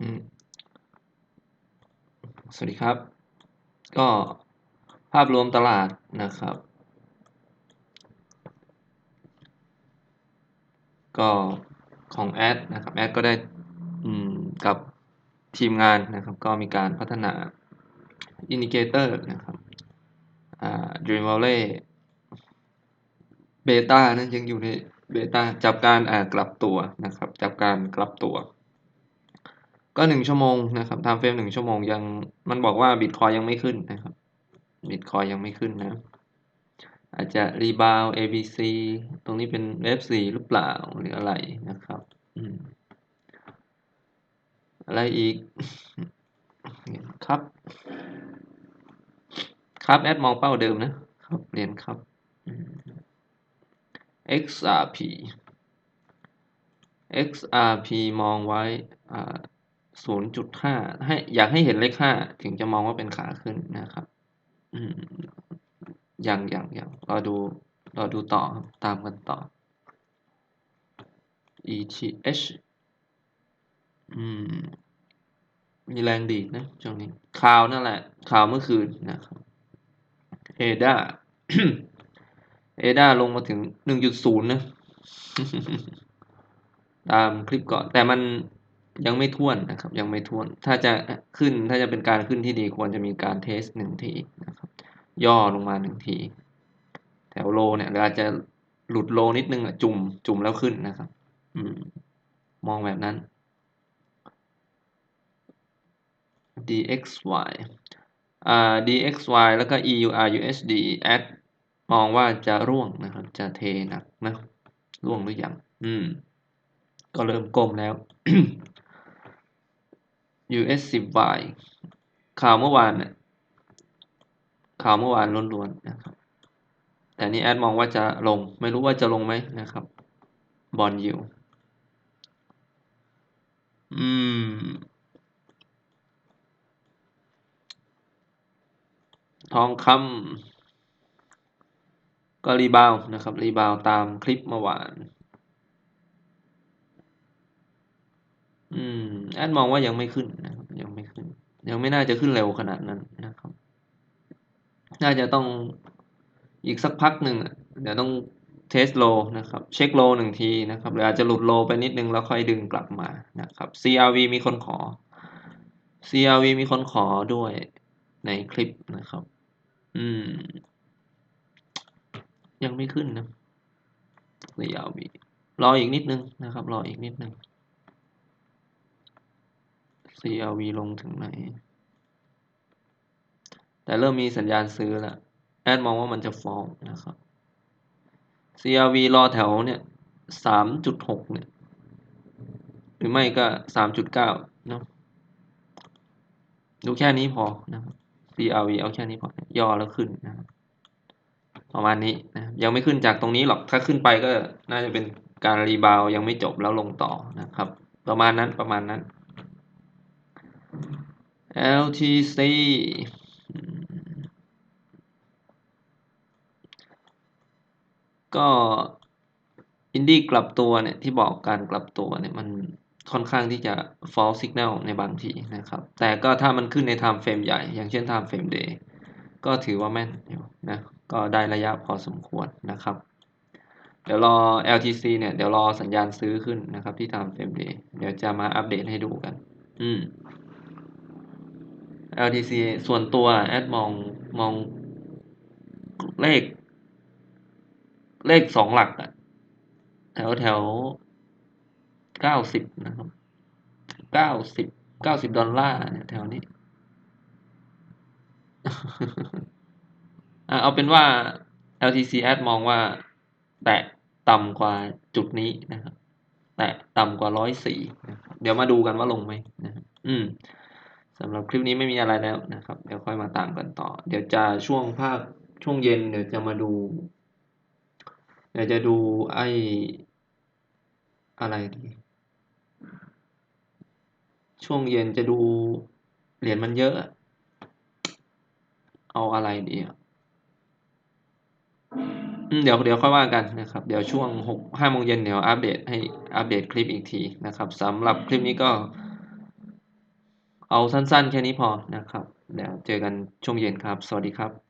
สวัสดีครับ ก็ภาพรวมตลาดนะครับ ก็ของแอดนะครับแอดก็ได้กับทีมงานนะครับ ก็มีการพัฒนาอินดิเคเตอร์นะครับอ่า Dream Valley เบต้านะยังอยู่ในเบต้าจับการกลับตัวนะครับ จับการกลับตัว ก็หนึ่งชั่วโมงนะครับทม์เฟรมหนึ่งชั่วโมงยังมันบอกว่าบิตคอยยังไม่ขึ้นนะครับบิตคอยยังไม่ขึ้นนะ อาจจะรีบาว ABC ตรงนี้เป็น F4 หรือเปล่าหรืออะไรนะครับอะไรอีกครับ ครับแอดมองเป้าเดิมนะครับ เรียนครับ XRP XRP มองไว้ 0.5ให้อยากให้เห็นเลขห้าถึงจะมองว่าเป็นขาขึ้นนะครับ อืมยังยังยังรอดูรอดูต่อครับตามกันต่อ ETH อืม มีแรงดีนะช่วงนี้ข่าวนั่นแหละ ข่าวเมื่อคืนนะครับ ADA ADA ลงมาถึง1.0นะ ตามคลิปก่อน แต่มัน ยังไม่ท่วนนะครับ ยังไม่ท่วน ถ้าจะขึ้นถ้าจะเป็นการขึ้นที่ดีควรจะมีการเทสหนึ่งทีนะครับ ย่อลงมาหนึ่งที แถวโลเนี่ยอาจจะหลุดโลนิดนึงอะจุ่มจุ่มแล้วขึ้นนะครับ อืม มองแบบนั้น dxy อ่า dxy แล้วก็ eur usd at มองว่าจะร่วงนะครับ จะเทหนักนะ ร่วงหรือยัง อืม ก็เริ่มก้มแล้ว US 10 y ข่าวเมื่อวานเนี่ยข่าวเมื่อวานล้วนๆนะครับ แต่นี่แอดมองว่าจะลง ไม่รู้ว่าจะลงไหมนะครับ บอลยูอืม ทองคำก็รีบาวนะครับ รีบาวตามคลิปเมื่อวาน อืมแอดมองว่ายังไม่ขึ้นนะครับ ยังไม่ขึ้น ยังไม่น่าจะขึ้นเร็วขนาดนั้นนะครับ น่าจะต้องอีกสักพักหนึ่งเดี๋ยวต้องเทสโลนะครับ เช็คโลหนึ่งทีนะครับหรืออาจจะหลุดโลไปนิดนึงแล้วค่อยดึงกลับมานะครับ CRV มีคนขอ CRV มีคนขอด้วยในคลิปนะครับ อืม ยังไม่ขึ้นนะ CRV รออีกนิดนึงนะครับ รออีกนิดนึง CRV ลงถึงไหน แต่เริ่มมีสัญญาณซื้อแล้ว แอดมองว่ามันจะฟองนะครับ CRV รอแถวเนี่ยสามจุดหกเนี่ย หรือไม่ก็สามจุดเก้าเนาะ ดูแค่นี้พอนะครับ CRV เอาแค่นี้พอ ย่อแล้วขึ้นนะครับ ประมาณนี้นะ ยังไม่ขึ้นจากตรงนี้หรอก ถ้าขึ้นไปก็น่าจะเป็นการรีบาวยังไม่จบแล้วลงต่อนะครับ ประมาณนั้นประมาณนั้น LTC ก็อินดี้กลับตัวเนี่ย ที่บอกการกลับตัวเนี่ย มันค่อนข้างที่จะ false signal ในบางทีนะครับ แต่ก็ถ้ามันขึ้นใน time frame ใหญ่ อย่างเช่น time frame day ก็ถือว่าแม่นอยู่นะ ก็ได้ระยะพอสมควรนะครับ เดี๋ยวรอ LTC เนี่ย เดี๋ยวรอสัญญาณซื้อขึ้นนะครับที่ time frame day เดี๋ยวจะมาอัปเดตให้ดูกัน อืม LTC ส่วนตัวแอดมองมองเลข เลขสองหลักอะแถวแถวเก้าสิบนะครับเก้าสิบเก้าสิบดอลลาร์เนี่ยแถวนี้ เอาเป็นว่า LTC แอดมองว่า แตะต่ำกว่าจุดนี้นะครับ แตะต่ำกว่าร้อยสี่เดี๋ยวมาดูกันว่าลงไหมนะอืม สำหรับคลิปนี้ไม่มีอะไรแล้วนะครับ เดี๋ยวค่อยมาตามกันต่อ เดี๋ยวจะช่วงภาคช่วงเย็นเดี๋ยวจะมาดู เดี๋ยวจะดูไอ้อะไรดี ช่วงเย็นจะดูเหรียญมันเยอะ เอาอะไรดีอะเดี๋ยวเดี๋ยวค่อยว่ากันนะครับ เดี๋ยวช่วงหกห้าโมงเย็นเดี๋ยวอัปเดตให้อัปเดตคลิปอีกทีนะครับสำหรับคลิปนี้ก็ เอาสั้นๆ แค่นี้พอนะครับ แล้วเจอกันช่วงเย็นครับ สวัสดีครับ